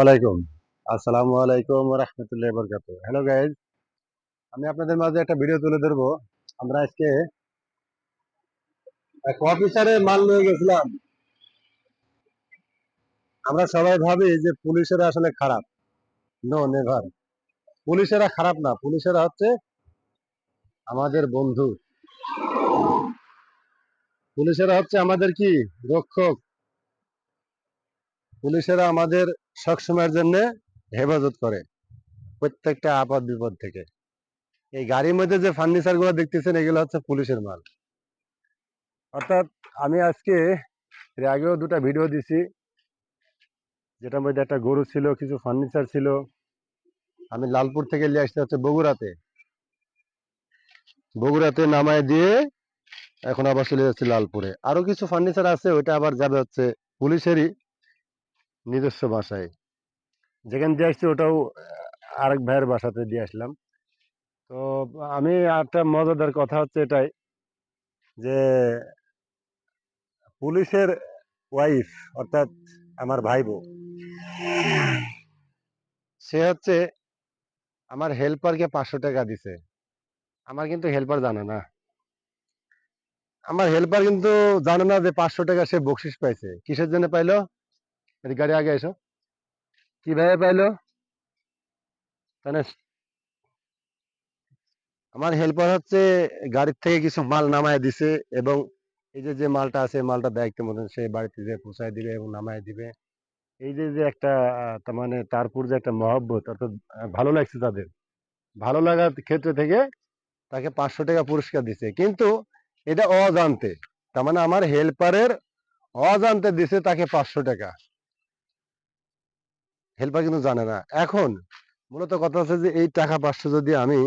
আলাইকুম। আসসালামু আলাইকুম রহমতুল্লাহ বরকাত হ্যালো গাইজ আমি আপনাদের মাঝে একটা ভিডিও তুলে ধরবো। আমরা আজকে এক অফিসারে মাল নিয়ে গেছিলাম। আমরা সবাই ভাবি যে পুলিশেরা আসলে খারাপ। নো নেভার পুলিশেরা খারাপ না, পুলিশেরা হচ্ছে আমাদের বন্ধু। পুলিশেরা হচ্ছে আমাদের কি? রক্ষক। পুলিশেরা আমাদের সবসময়ের জন্য হেফাজত করে প্রত্যেকটা আপদ বিপদ থেকে। এই গাড়ির মধ্যে যে ফার্নিচারগুলো দেখতেছেন, এগুলো হচ্ছে পুলিশের মাল। অর্থাৎ আমি আজকে এর আগেও দুটা ভিডিও দিছি, যেটার মধ্যে একটা গরু ছিল, কিছু ফার্নিচার ছিল। আমি লালপুর থেকে নিয়ে আসতে হচ্ছে বগুড়াতে। বগুড়াতে নামায় দিয়ে এখন আবার চলে যাচ্ছে লালপুরে। আরও কিছু ফার্নিচার আছে, ওইটা আবার যাবে হচ্ছে পুলিশেরই। নিজস্ব বাসায়। যেখানে দিয়ে আসছি ওটাও আরেক ভাইয়ের বাসাতে দিয়ে আসলাম। তো আমি একটা মজাদার কথা হচ্ছে এটাই যে, পুলিশের ওয়াইফ, অর্থাৎ আমার ভাইবো, সে হচ্ছে আমার হেল্পারকে পাঁচশো টাকা দিছে। আমার কিন্তু হেল্পার জানে না। আমার হেল্পার কিন্তু জানে না যে পাঁচশো টাকা সে বকশিস পাইছে। কিসের জন্য পাইলো? গাড়ি আগে এসো কীভাবে পাইলো আমার হেল্পার হচ্ছে গাড়ির থেকে কিছু মাল নামায় দিছে এবং এই যে যে মালটা আছে মালটা দায়িত্ব মতন সে বাড়িতে যে পৌঁছায় দিবে এবং নামায় দিবে। এই যে যে একটা তার মানে তারপর যে একটা মহব্বত, অর্থাৎ ভালো লাগছে তাদের। ভালো লাগার ক্ষেত্রে থেকে তাকে পাঁচশো টাকা পুরস্কার দিছে। কিন্তু এটা অজান্তে, তার মানে আমার হেল্পারের অজান্তে দিছে তাকে পাঁচশো টাকা। হেল্পার কিন্তু জানে না। এখন মূলত কথা হচ্ছে যে, এই টাকা পাঁচশো যদি আমি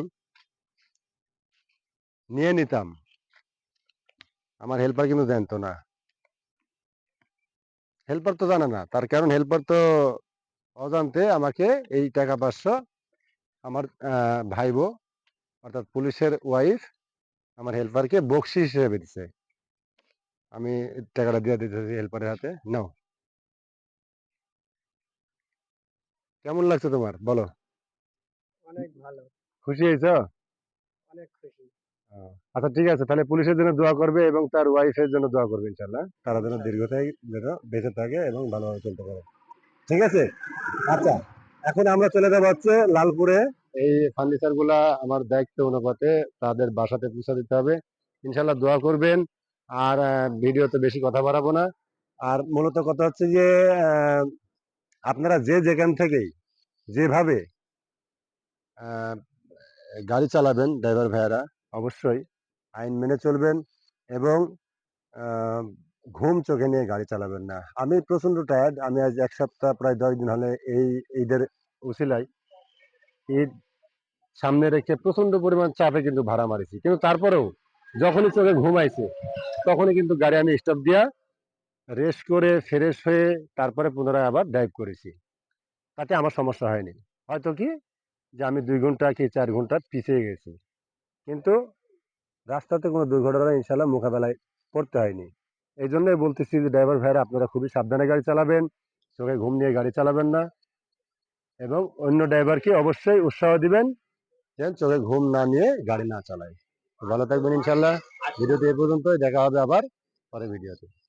নিয়ে নিতাম, আমার হেল্পার কিন্তু জানতো না। হেল্পার তো জানে না, তার কারণ হেল্পার তো অজান্তে আমাকে এই টাকা পাঁচশো আমার ভাইবো অর্থাৎ পুলিশের ওয়াইফ আমার হেল্পারকে বকশি হিসেবে দিছে। আমি টাকাটা দিয়ে দিতেছি হেল্পারের হাতে নাও কেমন লাগছে তোমার? বলো। অনেক ভালো। খুশি হয়েছো? অনেক খুশি। আচ্ছা ঠিক আছে তাহলে পুলিশের জন্য দোয়া করবে এবং তার ওয়াইফের জন্য দোয়া করবে ইনশাল্লাহ তারা যেন দীর্ঘতায় যেন বেঁচে থাকে এবং ভালোভাবে চলতে পারে। ঠিক আছে? আচ্ছা এখন আমরা চলে যাব হচ্ছে লালপুরে। এই ফার্নিচারগুলা আমার দায়িত্ব অনুপাতে তাদের বাসাতে পৌঁছে দিতে হবে। ইনশাল্লাহ দোয়া করবেন। আর ভিডিওতে বেশি কথা বাড়াবো না। আর মূলত কথা হচ্ছে যে আহ, আপনারা যে যেখান থেকেই যেভাবে গাড়ি চালাবেন ড্রাইভার ভাইয়ারা, অবশ্যই আইন মেনে চলবেন এবং ঘুম চোখে নিয়ে গাড়ি চালাবেন না। আমি প্রচণ্ড টায়ার্ড আমি আজ এক সপ্তাহ, প্রায় দশ দিন হলে এই ঈদের উসিলাই ঈদ সামনে রেখে প্রচণ্ড পরিমাণ চাপে কিন্তু ভাড়া মারিছি। কিন্তু তারপরেও যখনই চোখে ঘুম আইছে, তখনই কিন্তু গাড়ি আমি স্টপ দিয়া রেস্ট করে ফ্রেশ হয়ে তারপরে পুনরায় আবার ড্রাইভ করেছি। তাতে আমার সমস্যা হয়নি। হয়তো কি যে আমি দুই ঘণ্টা কি চার ঘণ্টা পিছিয়ে গেছি। কিন্তু রাস্তাতে কোনো দুর্ঘটনা ইনশাল্লাহ মোকাবেলায় করতে হয়নি। এই জন্যই বলতেছি যে ড্রাইভার ভাইরা, আপনারা খুবই সাবধানে গাড়ি চালাবেন, চোখে ঘুম নিয়ে গাড়ি চালাবেন না এবং অন্য ড্রাইভারকে অবশ্যই উৎসাহ দিবেন যেন চোখে ঘুম না নিয়ে গাড়ি না চালায়। ভালো থাকবেন ইনশাল্লাহ ভিডিওটি এ পর্যন্তই। দেখা হবে আবার পরে ভিডিওতে।